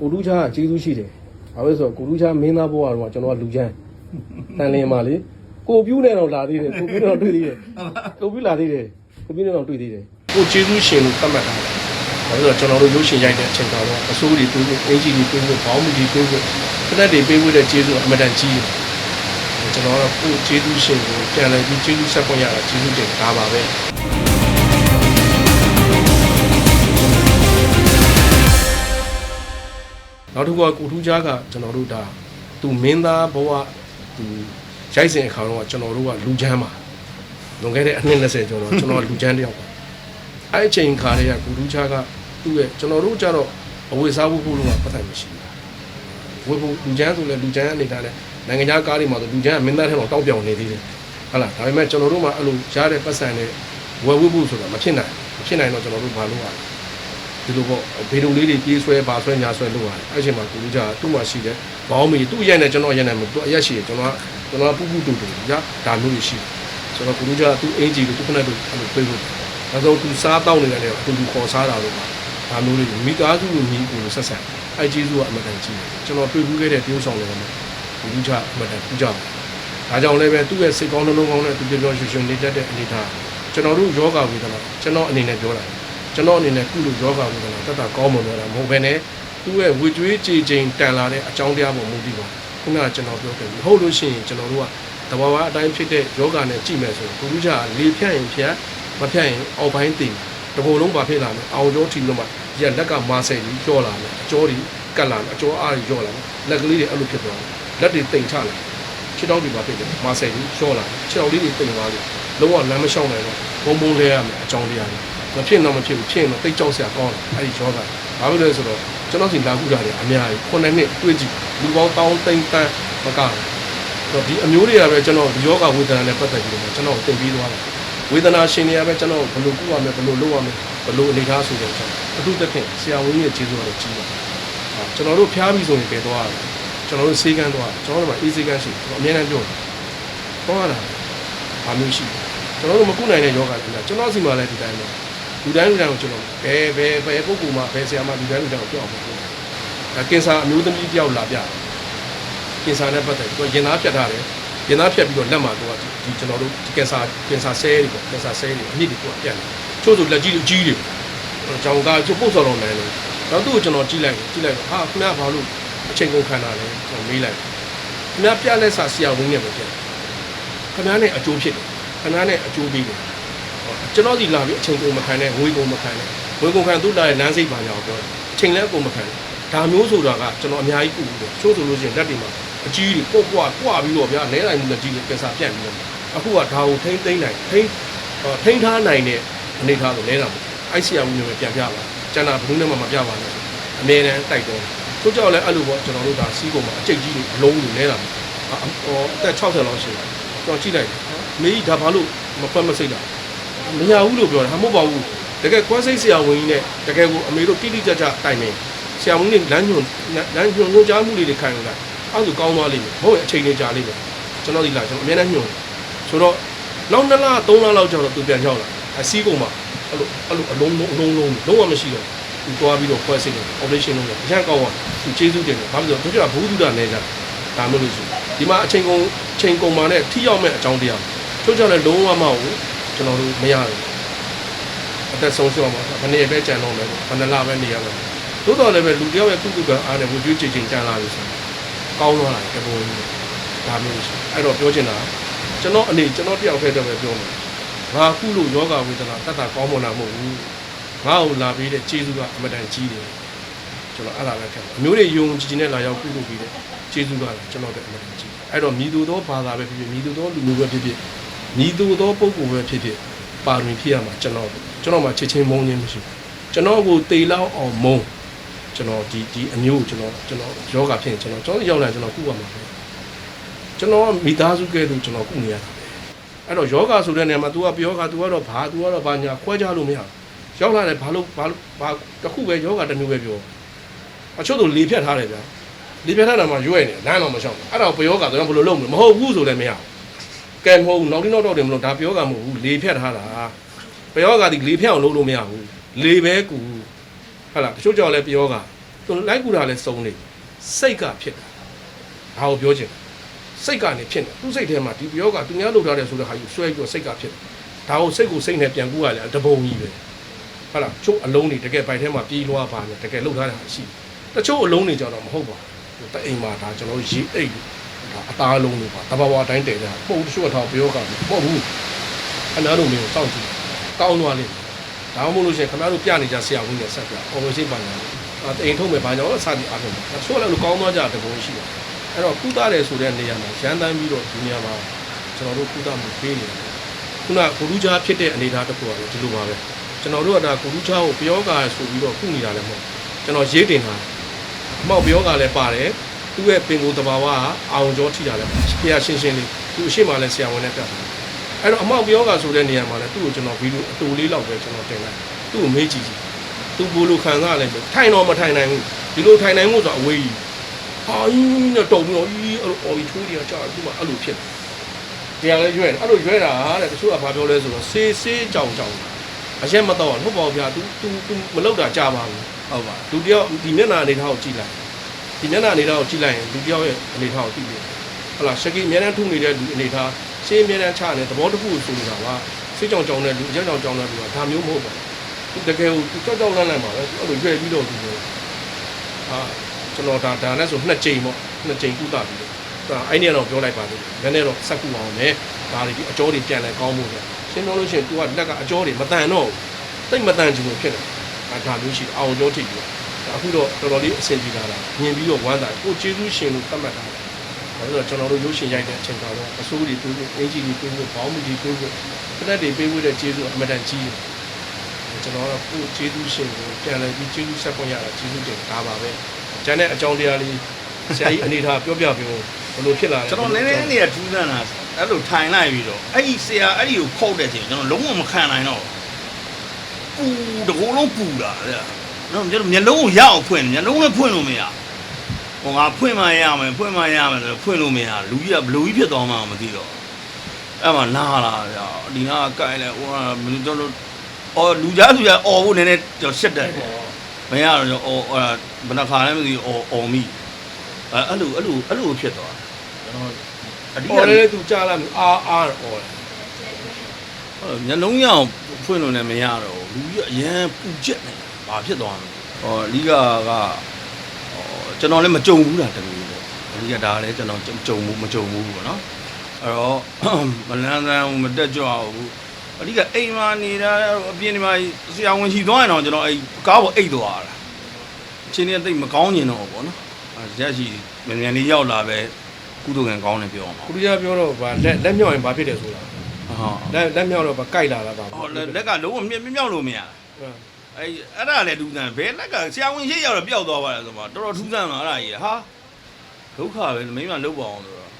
ကိုလူချားကကျေးဇူးရှိတယ်ဘာလို့လဲဆိုတော့ကိုလူချားမင်းသားဘဝတော့ကျွန်တော်ကလူချမ်းတန်လင်းပါလေကိုပြူးနဲ့တော့လာသေးတယ်ကိုပြူးနဲ့တော့တွေ့သေးတယ်ကိုပြူးလာသေးတယ်ကိုပြူးနဲ့တော့တွေ့သေးတယ်ကိုကျေးဇူးရှင်လို့သတ်မှတ်ထားတယ်ဘာလို့လဲဆိုတော့ကျွန်တော်တို့ရုပ်ရှင်ရိုက်တဲ့အချိန်ကတော့အစိုးရတွေတွေးဖို့အင်ဂျီတွေတွေးဖို့ဘောင်းမူတွေတွေးဖို့ဖက်တွေပေးဖို့တဲ့ကျေးဇူးအမတန်ကြီးတယ်ကျွန်တော်ကတော့ကိုကျေးဇူးရှင်ကိုပြန်လည်ပြီးကျေးဇူးဆက်ပွင့်ရတာကျေးဇူးတင်တာပါပဲ နောက်တစ်ခုကကိုထူးခြားကကျွန်တော်တို့ဒါသူမင်းသားဘဝသူရိုက်စင်အခါတော့ကျွန်တော်တို့ကလူချမ်းပါလွန်ခဲ့တဲ့အနှစ်20ကျော်တော့ကျွန်တော်ကလူချမ်းတယောက်ပါအဲ့အချိန်ခါတွေကကိုထူးခြားကသူ့ရဲ့ကျွန်တော်တို့ကြတော့အဝေစားဖို့ဖို့လို့ကပတ်သက်မရှိဘူးဝေဖို့လူချမ်းဆိုလဲလူချမ်းအနေထားနဲ့နိုင်ငံခြားကားတွေမှာဆိုလူချမ်းကမင်းသားထဲမှာတောက်ပြောင်နေသေးတယ်ဟုတ်လားဒါပေမဲ့ကျွန်တော်တို့မှာအဲ့လိုရားတဲ့ပတ်စံနဲ့ဝယ်ဝဖို့ဆိုတာမဖြစ်နိုင်မဖြစ်နိုင်တော့ကျွန်တော်တို့မလုပ်ရဘူး ဒီလိုပေါ့ဘေဒုံလေးတွေပြေးဆွဲပါဆွဲညာဆွဲလို့ရတယ်အဲ့ချိန်မှာကိုလူကြီးကသူ့မှာရှိတယ်ဘောင်းမီသူ့ရက်နဲ့ကျွန်တော်ရက်နဲ့မသူအရက်ရှိတယ်ကျွန်တော်ကကျွန်တော်ကပူပူတူတူညာဒါမျိုးတွေရှိတယ်ဆိုတော့ကိုလူကြီးကသူ့အင်ဂျီကိုသူ့ခနဲ့သူအဲ့လိုပြေးဖို့ဒါဆိုသူစားတောက်နေတယ်လေသူလူခေါ်စားတာလို့ပါဒါမျိုးတွေမိသားစုလိုညီကိုဆက်ဆက်အဲ့ကျေးဇူးကအမတန်ကြီးတယ်ကျွန်တော်တွေ့ဘူးခဲ့တဲ့တရုပ်ဆောင်တွေမှာကိုလူကြီးကအမတန်ပူကြတယ်ဒါကြောင့်လည်းပဲသူ့ရဲ့စိတ်ကောင်းနှလုံးကောင်းနဲ့သူပြောပြောရွှင်ရွှင်နေတတ်တဲ့အနေထားကျွန်တော်တို့ယောဂဝေဒနာကျွန်တော်အနေနဲ့ပြောတာ ကျွန်တော်အနေနဲ့ကုလို့ယောဂဝေဒနာတတ်တာကောင်းမွန်တော့တာမဟုတ်ဘဲနဲ့သူ့ရဲ့ဝေကျွေးကြည်ချိန်တန်လာတဲ့အကြောင်းတရားပေါ်မူတည်ပါခုနကကျွန်တော်ပြောခဲ့ပြီဟုတ်လို့ရှိရင်ကျွန်တော်တို့ကတဘာဝအတိုင်းဖြစ်တဲ့ယောဂနဲ့ကြည့်မယ်ဆိုရင်ဘုရုချာလေဖြတ်ရင်ဖြတ်မဖြတ်ရင်အောက်ပိုင်းတင်တဘုံလုံးပါဖြစ်လာမယ်အောင်ကျောထီလို့မှဒီကလက်ကမာဆယ်ကြီးကျော်လာမယ်အကျော်ကြီးကတ်လာမယ်အကျော်အားကြီးကျော်လာမယ်လက်ကလေးတွေအဲ့လိုဖြစ်သွားတယ်လက်တွေတိမ်ချလာခြေထောက်တွေပါဖြစ်တယ်မာဆယ်ကြီးကျော်လာခြေထောက်လေးတွေတိမ်သွားလို့လုံးဝလမ်းမလျှောက်နိုင်တော့ဘုံဘုံလဲရမယ်အကြောင်းတရားတွေ မဖြစ်တော့မဖြစ်ဘူးဖြစ်ရင်တော့တိတ်ကြောက်စရာကောင်းတယ်အဲ့ဒီယောဂဘာဖြစ်လဲဆိုတော့ကျွန်တော်စီလာခုတာတွေအများကြီးခုနှစ်နှစ်တွေ့ကြည့်လူပေါင်းတောင်းတိမ်တန်းမကဘူးတော့ဒီအမျိုးတွေကပဲကျွန်တော်ဒီယောဂဝေဒနာနဲ့ပတ်သက်ပြီးတော့ကျွန်တော်တင်ပြီးသွားတယ်ဝေဒနာရှင်တွေကပဲကျွန်တော်ဘယ်လိုကုရမလဲဘယ်လိုလုပ်ရမလဲဘယ်လိုအနေထားဆိုတော့ကျွန်တော်အထူးသဖြင့်ဆရာဝန်ကြီးရဲ့ကျေးဇူးတော်ကြီးပါတယ်ဟာကျွန်တော်တို့ဖျားပြီဆိုရင်ပဲသွားရတယ်ကျွန်တော်တို့စေးကန်းသွားတယ်ကျွန်တော်တို့မှာအေးစေးကန်းရှိတယ်အများနဲ့ပြောတယ်သွားတာဘာမျိုးရှိတယ်ကျွန်တော်တို့မကုနိုင်တဲ့ယောဂတွေကျွန်တော်စီမှာလည်းဒီတိုင်းပဲ လူတိုင်းလူတိုင်းကိုကျွန်တော်ဘယ်ဘယ်ဘယ်ပုဂ္ဂိုလ်မှဘယ်ဆရာမှလူတိုင်းလူတိုင်းကိုပြောအောင်မပြောဘူး။ဒါကင်ဆာအမျိုးသမီးတယောက်လာပြတယ်။ကင်ဆာနဲ့ပတ်သက်ပြီးတော့ရင်သားဖြတ်ထားတယ်။ရင်သားဖြတ်ပြီးတော့လက်မှာတော့ဒီကျွန်တော်တို့ဒီကင်ဆာကင်ဆာဆဲတွေပေါ့ကင်ဆာဆဲတွေအမြင့်တွေကပြတ်တယ်။ချို့ဆိုလက်ကြီးတွေကြီးတယ်။ကြောင်ကားချို့ပုတ်စော်တော်နိုင်လို့တော့သူ့ကိုကျွန်တော်ကြည့်လိုက်ကြည့်လိုက်တော့ဟာခင်ဗျားဘာလို့အချိန်ကုန်ခံတာလဲကျွန်တော်မေးလိုက်။ခင်ဗျားပြလက်စာဆရာဝန်နဲ့ပဲပြတ်။ခင်ဗျားနဲ့အကျိုးဖြစ်တယ်။ခင်ဗျားနဲ့အကျိုးပေးတယ်။ ကျွန်တော်ဒီလာပြီးအချိန်ကုန်မခံနဲ့ငွေကုန်မခံနဲ့ငွေကုန်ခံသူ့လာရဲ့လမ်းစိတ်ပါညာကိုပြောတယ်အချိန်လည်းကုန်မခံဒါမျိုးဆိုတာကကျွန်တော်အများကြီးကုဘူးတယ်ချို့ဆိုလို့ရှိရင်လက်တွေမှာအကြီးတွေပုတ်ပွားပွားပြီးတော့ဗျာနဲနိုင်မှုလက်ကြီးတွေကစားပြန့်ပြီးတော့အခုကဒါကိုထိမ့်သိမ့်နိုင်ထိမ့်ထိမ့်ထားနိုင်တဲ့အနေထားကိုလဲတာပေါ့အိုက်ဆီယာဘူးမျိုးပဲပြန်ပြပါကျန်တာဘယ်သူနဲ့မှမပြပါနဲ့အမြဲတမ်းတိုက်တော့ချို့ကြောက်လဲအဲ့လိုပေါ့ကျွန်တော်တို့ဒါစီးကုန်မှာအကျိတ်ကြီးတွေအလုံးတွေလဲတာပေါ့ဟောအသက်60လောက်ရှိတယ်ကျွန်တော်ကြည့်လိုက်မေးဒါဘာလို့မဖွက်မစိတ်တာ မရဘူးလို့ပြောတယ်ဟာမဟုတ်ပါဘူးတကယ်ကွမ်းစိတ်ဆရာဝန်ကြီးနဲ့တကယ်ကိုအမေတို့တိတိကျကျတိုင်နေဆရာဝန်ကြီးလမ်းညွန်လမ်းညွန်ညွှန်ကြားမှုတွေခံရတာအဲ့ဒါကောင်းသွားလိမ့်မယ်မဟုတ်ရင်အချိန်လေးကြာလိမ့်မယ်ကျွန်တော်ဒီလာကျွန်တော်အများနဲ့ညွန်ဆိုတော့နောက်2လ3လလောက်ကျတော့သူပြန်ရောက်လာအစည်းကုန်မှာအဲ့လိုအဲ့လိုအလုံးလုံးအလုံးလုံးလုံးဝမရှိတော့သူသွားပြီးတော့ခွဲစိတ်တယ် operation လုပ်တယ်အရန်ကောင်းသွားသူကျေးဇူးတင်တယ်ဘာလို့လဲဆိုတော့သူကဘုဒ္ဓနဲ့ကြဒါမျိုးလို့ဆိုဒီမှာအချိန်ကုန်ချိန်ကုန်မှာနဲ့ထိရောက်မဲ့အကြောင်းတရားချို့ကြောင့်လည်းလုံးဝမဟုတ်ဘူး ကျွန်တော်တို့မရတယ်အသက်ဆုံးရှုံးမှာဘယ်နေ့ပဲကြံတော့မယ်ဘယ်နှလပဲနေရမယ်သို့တော်လည်းပဲလူတယောက်ရဲ့ကုသကအားနဲ့ဝကြွေးချေချင်းကြံလာပြီဆိုကောင်းသွားတာတပုံကြီးဒါမျိုးရှိအဲ့တော့ပြောချင်တာကျွန်တော်အနေကျွန်တော်တယောက်ထဲတော့ပဲပြောမယ်ငါကုလို့ယောဂဝေဒနာတတ်တာကောင်းမွန်တာမဟုတ်ဘူးငါ့ကိုလာပြီးတဲ့ကျေးဇူးကအမတန်ကြီးတယ်ကျွန်တော်အဲ့ဒါပဲခက်တယ်အမျိုးတွေယုံကြည်ကြည်နဲ့လာရောက်ကုလို့ပြီးတဲ့ကျေးဇူးကလည်းကျွန်တော်တို့အမတန်ကြီးအဲ့တော့မြည်သူသောဘာသာပဲဖြစ်ဖြစ်မြည်သူသောလူမျိုးပဲဖြစ်ဖြစ် ညီသူသောပုဂ္ဂိုလ်ပဲဖြစ်ဖြစ်ပါရင်ဖြစ်ရမှာကျွန်တော်ကျွန်တော်မှချစ်ချင်းမုန်းခြင်းမရှိဘူးကျွန်တော်ကိုတေလောက်အောင်မုန်းကျွန်တော်ဒီဒီအမျိုးကိုကျွန်တော်ကျွန်တော်ယောဂဖြစ်ရင်ကျွန်တော်ကျွန်တော်ရောက်လာကျွန်တော်ကုရမှာပဲကျွန်တော်မိသားစုကဲလို့ကျွန်တော်ကုနေရတာပဲအဲ့တော့ယောဂဆိုတဲ့နေရာမှာ तू ကပြောက तू ကတော့ဘာ तू ကတော့ဘာညာခွဲခြားလို့မရဘူးရောက်လာတယ်ဘာလို့ဘာလို့ဘာတစ်ခုပဲယောဂတစ်မျိုးပဲပြောအချို့တို့လေဖြတ်ထားတယ်ဗျာလေဖြတ်ထားတာမှရွဲ့နေလမ်းတော့မရှောင်ဘူးအဲ့တော့ဘယောဂဆိုတော့ဘယ်လိုလုပ်မလဲမဟုတ်ဘူးဆိုလည်းမရဘူး ကဲမဟုတ်ဘူးနောက်တိနောက်တော့တယ်မလို့ဒါပြောကမဟုတ်ဘူးလေဖြတ်ထားတာပြောကဒီလေဖြတ်အောင်လုပ်လို့မရဘူးလေပဲကူဟုတ်လားတချို့ကြောင့်လည်းပြောကသူသူလိုက်ကူတာလည်းစုံနေစိတ်ကဖြစ်တာဒါကိုပြောချင်စိတ်ကနေဖြစ်နေသူစိတ်ထဲမှာဒီပြောကသူများလုပ်ထားတယ်ဆိုတဲ့ဟာယူဆွဲပြီးတော့စိတ်ကဖြစ်ဒါကိုစိတ်ကိုစိတ်နဲ့ပြန်ကူရလဲတပုံကြီးပဲဟုတ်လားချို့အလုံးတွေတကယ်ပိုက်ထဲမှာပြေးလွှားပါနေတကယ်လုပ်ထားတာရှိတချို့အလုံးတွေကြတော့မဟုတ်ပါဘူးတအိမ်မှာဒါကျွန်တော်ရေးအိတ်ဒါ အသားလုံးတွေပါတဘာဝတိုင်းတည်ကြပုံတချို့အထောက်ပြောကမဟုတ်ဘူးအနားလုံးမျိုးစောင့်ကြည့်ကောင်းသွားလိမ့်ဒါမှမဟုတ်လို့ရှိရင်ခင်ဗျားတို့ပြနေကြဆရာဝန်နဲ့ဆက်ပြအော်လို့ရှိပါညာအဲအိမ်ထုံးမယ်ဘာကြောင့်စသည်အားဖြင့်တချို့လည်းလို့ကောင်းသွားကြတဲ့ဘုံရှိတယ်အဲ့တော့ကုသတယ်ဆိုတဲ့နေရာမှာရန်တမ်းပြီးတော့ဒီနေရာမှာကျွန်တော်တို့ကုသမှုပေးနေတယ်ခုနကဂုရုချာဖြစ်တဲ့အနေအထားတစ်ခုကလည်းဒီလိုပါပဲကျွန်တော်တို့ကဒါဂုရုချာကိုပြောကာဆိုပြီးတော့ခုနေတာလည်းမဟုတ်ကျွန်တော်ရေးတင်တာအမောက်ပြောကာလည်းပါတယ် သူ့ရဲ့ပင်ကိုယ်တဘာဝကအောင်ကျော်ထိတာလည်းဖျားရှင်းရှင်းလေးသူအရှိမှလည်းဆရာဝန်နဲ့ပြတယ်အဲ့တော့အမောက်ပြောကာဆိုတဲ့နေရာမှာလည်းသူ့ကိုကျွန်တော်ဗီဒီယိုအတူလေးလောက်ပဲကျွန်တော်တင်လိုက်သူ့ကိုမေးကြည့်ကြည့်သူဘိုးလိုခံစားလိုက်ထိုင်တော့မထိုင်နိုင်ဘူးဒီလိုထိုင်နိုင်မှုဆိုအဝေးကြီးဟာကြီးနဲ့တုံပြီးတော့ကြီးအဲ့လိုအော်ပြီးထိုးတွေကကြာသူ့မှာအဲ့လိုဖြစ်တယ်တရားလည်းရွဲ့တယ်အဲ့လိုရွဲ့တာတဲ့တချို့ကဘာပြောလဲဆိုတော့ဆေးဆေးကြောင်ကြောင်အရက်မတော့ဟုတ်ပါဘူးဗျာ तू तू तू မလောက်တာကြာပါဘူး ဟုတ်ပါ လူတယောက်ဒီမျက်နှာအနေထားကိုကြည့်လိုက် ဒီမျက်နှာအနေထားကိုကြည့်လိုက်ရင်လူတယောက်ရဲ့အနေထားကိုကြည့်လိုက်ဟုတ်လားရှက်ကီအများနဲ့ထုနေတဲ့လူအနေထားရှင်းအများနဲ့ချတဲ့သဘောတစ်ခုကိုဆိုနေတာကစိတ်ကြောင်ကြောင်တဲ့လူအရက်ကြောင်ကြောင်တဲ့လူကဒါမျိုးမဟုတ်ပါဘူးသူတကယ်ကိုသူကြောက်ကြောက်လန့်လန့်ပါပဲသူအဲ့လိုရွယ်ပြီးတော့သူမျိုးဟာကျွန်တော်ဒါဒါနဲ့ဆိုနှစ်ကြိမ်ပေါ့နှစ်ကြိမ်ကုသပြီးတော့ဒါအဲ့ဒီကတော့ပြောလိုက်ပါသေးတယ်နည်းနည်းတော့ဆက်ကူအောင်မယ်ဒါတွေဒီအကြောတွေပြန်လဲကောင်းမှုပဲရှင်းပြောလို့ရှိရင် तू ကလက်ကအကြောတွေမတန်တော့ဘူးတိတ်မတန်ချင်လို့ဖြစ်တယ်ဒါဒါမျိုးရှိတယ်အောင်ကြောထိပ်ပြီးတော့ အခုတော့တော်တော်လေးအဆင်ပြေလာတာမြင်ပြီးတော့ဝမ်းသာကိုကျေးဇူးရှင်လို့သတ်မှတ်တာဘာလို့လဲဆိုတော့ကျွန်တော်တို့ရုပ်ရှင်ရိုက်တဲ့အချိန်ကတော့အစိုးရတွေတွေးဖို့အင်ဂျီတွေတွေးဖို့ဘောင်းမူတွေတွေးဖို့ဖက်တွေပေးဖို့တဲ့ကျေးဇူးအမတန်ကြီးတယ်ကျွန်တော်ကတော့ကိုကျေးဇူးရှင်ကိုပြန်လည်ပြီးကျေးဇူးဆက်ခွင့်ရတာကျေးဇူးတင်ဒါပါပဲကျန်တဲ့အကြောင်းတရားလေးဆရာကြီးအနေထားပြောပြပြဘယ်လိုဖြစ်လာလဲကျွန်တော်နည်းနည်းလေးထူးဆန်းတာအဲ့လိုထိုင်လိုက်ပြီးတော့အဲ့ဒီဆရာအဲ့ဒီကိုခုတ်တဲ့ချိန်ကျွန်တော်လုံးဝမခံနိုင်တော့ပူတကူလုံးပူတာလေ နော်ကျွန်တော်မျက်လုံးကိုရအောင်ဖွင့်မျက်လုံးလည်းဖွင့်လို့မရဟိုငါဖွင့်မှရမယ်ဖွင့်မှရမယ်ဆိုဖွင့်လို့မရလူကြီးကဘလူကြီးဖြစ်သွားမှမသိတော့အဲ့မှာနားလာဗျာဒီနာကကိုင်လဲဟိုကမင်းတို့တို့အော်လူကြားလူကြားအော်ဖို့နည်းနည်းကျွန်တော်ရှက်တယ်မရတော့ကျွန်တော်အော်အဲ့ဘယ်နှခါလဲမသိဘူးအော်အော်မိအဲ့အဲ့လိုအဲ့လိုအဲ့လိုဖြစ်သွားကျွန်တော်အဓိကဟောလေသူကြားလာအာအာဟောညလုံးရအောင်ဖွင့်လို့လည်းမရတော့ဘူးလူကြီးအရန်ပူချက်နေ ဘာဖြစ်သွားလဲဟောလီဂါကဟောကျွန်တော်လည်းမကြုံဘူးတာတကယ်ပေါ့လီဂါဒါလည်းကျွန်တော်ကြုံဘူးမကြုံဘူးပေါ့နော်အဲ့တော့မလန်းဆန်းမတက်ကြွဘူးအဓိကအိမ်မှာနေတာအပြင်ဒီမှာဆရာဝန်ရှိသွားရင်တော့ကျွန်တော်အဲ့ကားပေါ်အိတ်သွားတာအချင်းကြီးတိတ်မကောင်းကျင်တော့ဘူးပေါ့နော်အဲရက်ရှိမြန်မြန်လေးရောက်လာပဲကုသကံကောင်းတယ်ပြောအောင်ပါကုရိယာပြောတော့ဗာလက်လက်မြောက်ရင်ဘာဖြစ်တယ်ဆိုတာဟုတ်လက်လက်မြောက်တော့ဗာကြိုက်လာတာဗာဟောလက်ကလုံးဝမြက်မြောက်လို့မရဘူး အဲအဲ့ဒါလည်းထူးဆန်းဘယ်လက်ကဆရာဝန်ရှိရောက်တော့ပျောက်သွားပါလားဆိုတော့တော်တော်ထူးဆန်းလာအဲ့ဒါကြီးဟာဒုက္ခပဲမိမလုတ်ပါအောင်ဆိုတော့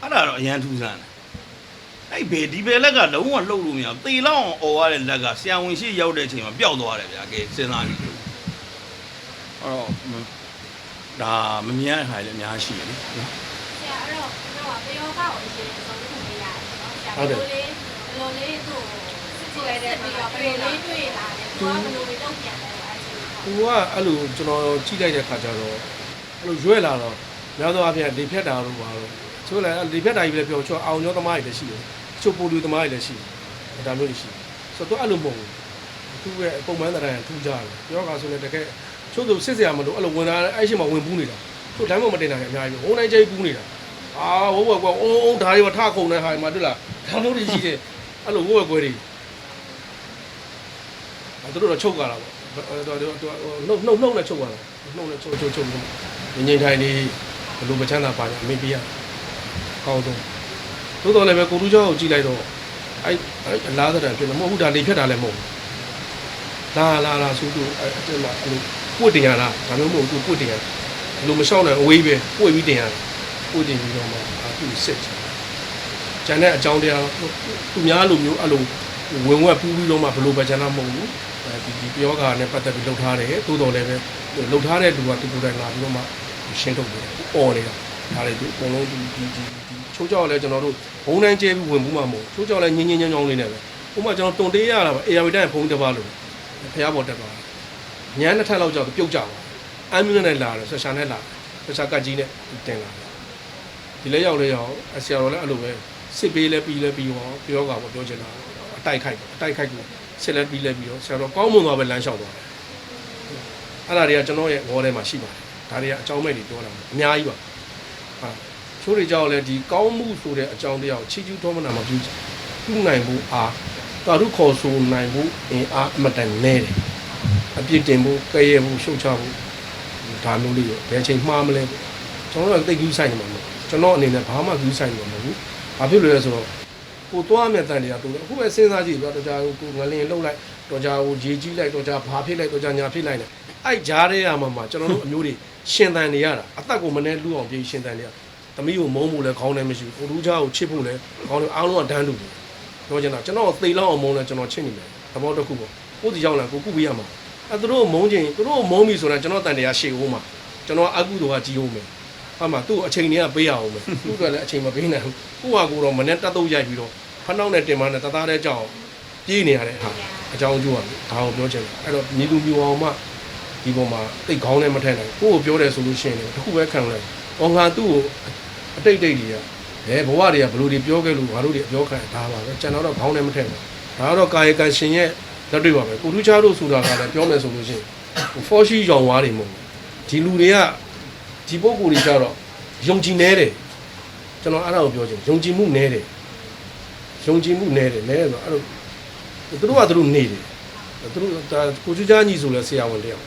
အဲ့ဒါတော့အရန်ထူးဆန်းတယ်အဲ့ဘယ်ဒီဘယ်လက်ကလုံးဝလှုပ်လို့မရဘူးသေလောက်အောင်អော်ရတဲ့လက်ကဆရာဝန်ရှိရောက်တဲ့အချိန်မှာပျောက်သွားတယ်ဗျာကဲစဉ်းစားကြည့်လို့အဲ့တော့ဒါမမြင်ရတဲ့ဟာလည်းအများကြီးရှိတယ်နော်ဆရာအဲ့တော့တော့ပယောဂကိုအရင်ဆုံးလုပ်နေရတယ်နော်ဆရာဘယ်လိုလေးဘယ်လိုလေးသူ့ စစ်ကြည့်လိုက်တဲ့ပြီးတော့ဘယ်လိုလေးတွေ့လာတယ်သူကဘယ်လိုလေးတုံ့ပြန်လဲအဲ့ဒီသူကအဲ့လိုကျွန်တော်ကြည့်လိုက်တဲ့ခါကျတော့အဲ့လိုရွဲ့လာတော့များသောအားဖြင့်လေဖြတ်တာတော့ပါတော့ချို့လည်းလေဖြတ်တာကြီးပဲပြောချို့အောင်ကျော်သမားတွေလည်းရှိတယ်ချို့ပိုလီသမားတွေလည်းရှိတယ်ဒါမျိုးတွေရှိတယ်ဆိုတော့သူအဲ့လိုမဟုတ်ဘူးသူရဲ့ပုံမှန်တရားထူးကြတယ်ပြောကားဆိုလည်းတကယ်ချို့သူစစ်စရာမလိုအဲ့လိုဝင်လာအဲ့ရှိမှဝင်ပူးနေတာချို့လမ်းမမတင်တာလည်းအများကြီးပဲဝုန်းတိုင်းကျိပူးနေတာအာဝဝကွာအုံးအုံးဓာတ်တွေထခုန်နေဟာမှာတွေ့လားဒါမျိုးတွေရှိတယ်အဲ့လိုဝဝကွဲတွေ အဲ့တို့တော့ချုပ်ကြတာပေါ့တော်တော်တော်နှုတ်နှုတ်နှုတ်နဲ့ချုပ်သွားတာနှုတ်နဲ့ချုပ်ချုပ်ချုပ်ငိမ့်ငိမ့်ထိုင်နေဘလို့မချမ်းသာပါညာအမေပြရကောင်းတော့သို့တော်လည်းပဲကိုလူကျောင်းကိုကြည့်လိုက်တော့အဲ့အဲ့အလားတရံဖြစ်နေမဟုတ်ဘူးဒါလေဖြတ်တာလည်းမဟုတ်ဘူးလာလာလာဆိုသူအဲ့အဲ့မှာအဲ့လိုပွတ်တင်ရလားဒါမျိုးမဟုတ်ဘူးပွတ်တင်ရဘလို့မလျှောက်နိုင်အဝေးပဲပွတ်ပြီးတင်ရပွတ်တင်ပြီးတော့မှအခုစစ်ချကျန်တဲ့အကြောင်းတရားသူများလိုမျိုးအဲ့လိုဝင်ဝက်ပူးပြီးတော့မှဘလို့ပဲကျန်တာမဟုတ်ဘူးအဲ ဒီဒီပြောကာနဲ့ပတ်သက်ပြီးလှုပ်ထားတယ်တိုးတော်လည်းပဲလှုပ်ထားတဲ့လူကတူတူတိုင်းလာပြီးတော့မှရှင်းထုတ်တယ်អော်နေတာဒါလည်းဒီအကုန်လုံးဒီဒီဒီချိုးကြောက်လည်းကျွန်တော်တို့ဘုံတိုင်းကျဲပြီးဝင်မှုမှမဟုတ်ချိုးကြောက်လည်းညင်းညင်းညောင်းညောင်းလေးနဲ့ပဲဥပမာကျွန်တော်တုံတေးရတာပါ AR တိုင်းဘုံတစ်ပါးလို့ဖះပေါ်တက်သွားညမ်းတစ်ထပ်လောက်ကြောက်ပြုတ်ကြပါအမ်မြူနဲ့လာတယ်ဆက်ရှာနဲ့လာဆက်ရှာကတ်ကြီးနဲ့တင်လာတယ်ဒီလဲရောက်လဲရောက်အဆရာတော်လည်းအဲ့လိုပဲစစ်ပေးလဲပြီးလဲပြီးရောပြောကပေါ့ပြောချင်တာအတိုက်ခိုက်အတိုက်ခိုက်ကို စစ်လဲပြီးလဲပြီးရောဆရာတော်ကောင်းမွန်သွားပဲလမ်းလျှောက်သွားတယ်အဲ့ဒါတွေကကျွန်တော်ရဲ့ဝေါ်ထဲမှာရှိပါတယ်ဒါတွေကအကြောင်းမဲ့တွေပြောတာအများကြီးပါဟာချိုးတွေကြောက်လဲဒီကောင်းမှုဆိုတဲ့အကြောင်းတရားကိုချီးကျူးတော်မနာမပြုပြုနိုင်ဖို့အားတာရုခေါ်ဆိုနိုင်ဖို့အင်အားအမတန်နဲတယ်အပြစ်တင်ဖို့ကဲရဲဖို့ရှုတ်ချဖို့ဒါမျိုးလေးရောဘယ်ချိန်မှားမလဲကျွန်တော်တို့ကသိကူးဆိုင်နေမှာမဟုတ်ကျွန်တော်အနေနဲ့ဘာမှကူးဆိုင်နေမှာမဟုတ်ဘူးဘာဖြစ်လို့လဲဆိုတော့ ကိုသွားမဲ့တန်တရားတူတယ်အခုပဲစဉ်းစားကြည့်ပြတော့ကြာကိုငလင်လှုပ်လိုက်တော့ကြာကိုရေကြီးလိုက်တော့ကြာဘာဖြစ်လိုက်တော့ကြာညာဖြစ်လိုက်နေအဲ့ကြားထဲရမှာမှာကျွန်တော်တို့အမျိုးတွေရှင်တန်နေရတာအသက်ကိုမနဲ့လူအောင်ပြေးရှင်တန်နေရသမီးကိုမုန်းဖို့လဲခေါင်းနဲ့မရှိဘူးကိုလူချာကိုချစ်ဖို့လဲခေါင်းနဲ့အားလုံးကဒန်းတူတယ်ပြောချင်တာကျွန်တော်သေလောက်အောင်မုန်းလဲကျွန်တော်ချစ်နေတယ်သဘောတစ်ခုပေါ့ကိုစီရောက်လာကိုကုပေးရမှာအဲသူတို့မုန်းခြင်းသူတို့မုန်းပြီဆိုတော့ကျွန်တော်တန်တရားရှေ့ဦးမှာကျွန်တော်အကုသိုလ်ကကြီးဦးမယ် ဟာမှာသူ့အချိန်တွေကပေးရအောင်မယ်သူ့ကလည်းအချိန်မပေးနိုင်ဘူးကိုဟာကိုတော့မနဲ့တက်တော့ရိုက်ပြီးတော့ဖနှောက်နဲ့တင်မနဲ့တသားတဲ့ကြောက်ပြေးနေရတဲ့ဟာအကြောင်းကျိုးကဒါကိုပြောချင်တယ်အဲ့တော့မြေသူမျိုးအောင်မှဒီပေါ်မှာတိတ်ခေါင်းနဲ့မထက်နိုင်ကိုကိုပြောတယ်ဆိုလို့ရှိရင်လည်းတစ်ခုပဲခံလိုက်။အော်ငါသူ့ကိုအတိတ်တိတ်တွေကဘယ်ဘဝတွေကဘလို့တွေပြောခဲ့လို့ငါတို့တွေအပြောခံဒါပါပဲကျွန်တော်တော့ခေါင်းနဲ့မထက်ဘူး။ဒါကတော့ကာယကံရှင်ရဲ့လက်တွေ့ပါပဲ။ကိုထူးချားတို့ဆိုတာကလည်းပြောမယ်ဆိုလို့ရှိရင်ဖောရှိရောင်ဝါးတွေမဟုတ်ဘူး။ဒီလူတွေက ဒီပုံကိုယ်တွေကြတော့ယုံကြည်နေတယ်။ကျွန်တော်အဲ့ဒါကိုပြောချင်ယုံကြည်မှုနေတယ်။ယုံကြည်မှုနေတယ်နေတယ်ဆိုတော့အဲ့လိုသူတို့ကသူတို့နေတယ်။သူတို့ဒါကိုထူးချားညီဆိုလဲဆရာဝန်တယောက်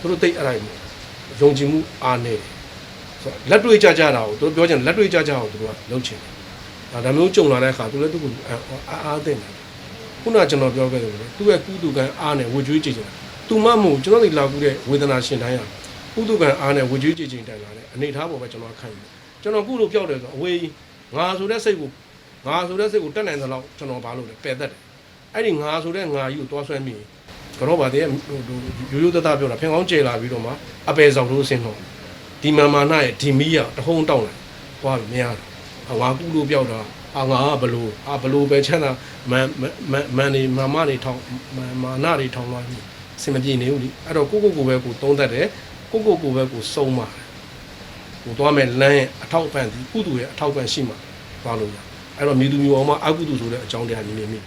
သူတို့တိတ်အဲ့ဒါမျိုးယုံကြည်မှုအားနေတယ်ဆိုတော့လက်တွေ့ကြကြတာကိုသူတို့ပြောချင်လက်တွေ့ကြကြအောင်သူတို့ကလုပ်ချင်တယ်ဒါဒါမျိုးကြုံလာတဲ့အခါသူလည်းသူ့ကိုအားအားသိတယ်ခုနကကျွန်တော်ပြောခဲ့တယ်လေသူ့ရဲ့ကုသကံအားနဲ့ဝေကျွေးကြည်ချင်တာသူမှမဟုတ်ကျွန်တော်ဒီလာကူတဲ့ဝေဒနာရှင်တိုင်းဟာ ကုသကံအားနဲ့ဝေကျွေးကြည်ချင်တိုင်လာတဲ့အနေထားပေါ်ပဲကျွန်တော်ခံယူကျွန်တော်ကုလို့ပြောက်တယ်ဆိုအဝေးငါဆိုတဲ့စိတ်ကိုငါဆိုတဲ့စိတ်ကိုတက်နိုင်သလောက်ကျွန်တော်ဘာလို့လဲပယ်တတ်တယ်အဲ့ဒီငါဆိုတဲ့ငါကြီးကိုတွားဆွဲမိရင်ကတော့ဗာတဲ့ဟိုရိုးရိုးသားသားပြောတာဖင်ကောင်းကျေလာပြီးတော့မှအပယ်ဆောင်လို့အစင်တော့ဒီမာမာနာရဲ့ဒီမီးရတဟုံးတောက်လာသွားပြီမရဘူးငါကူလို့ပြောက်တာအာငါကဘလို့အာဘလို့ပဲချမ်းသာမန်မန်မန်နေမာမနေထောင်းမာနာတွေထောင်းသွားပြီအစင်မပြေနေဘူးလीအဲ့တော့ကိုကိုကိုပဲကိုသုံးတတ်တယ် ကိုကိုကိုပဲကိုစုံပါတယ်ကိုသွားမယ်လမ်းရဲ့အထောက်ပံ့ဒီကုသူရဲ့အထောက်ပံ့ရှိမှသွားလို့ရအဲ့တော့မြေသူမျိုးအောင်မအကုသူဆိုတဲ့အကြောင်းတရားနေနေမိ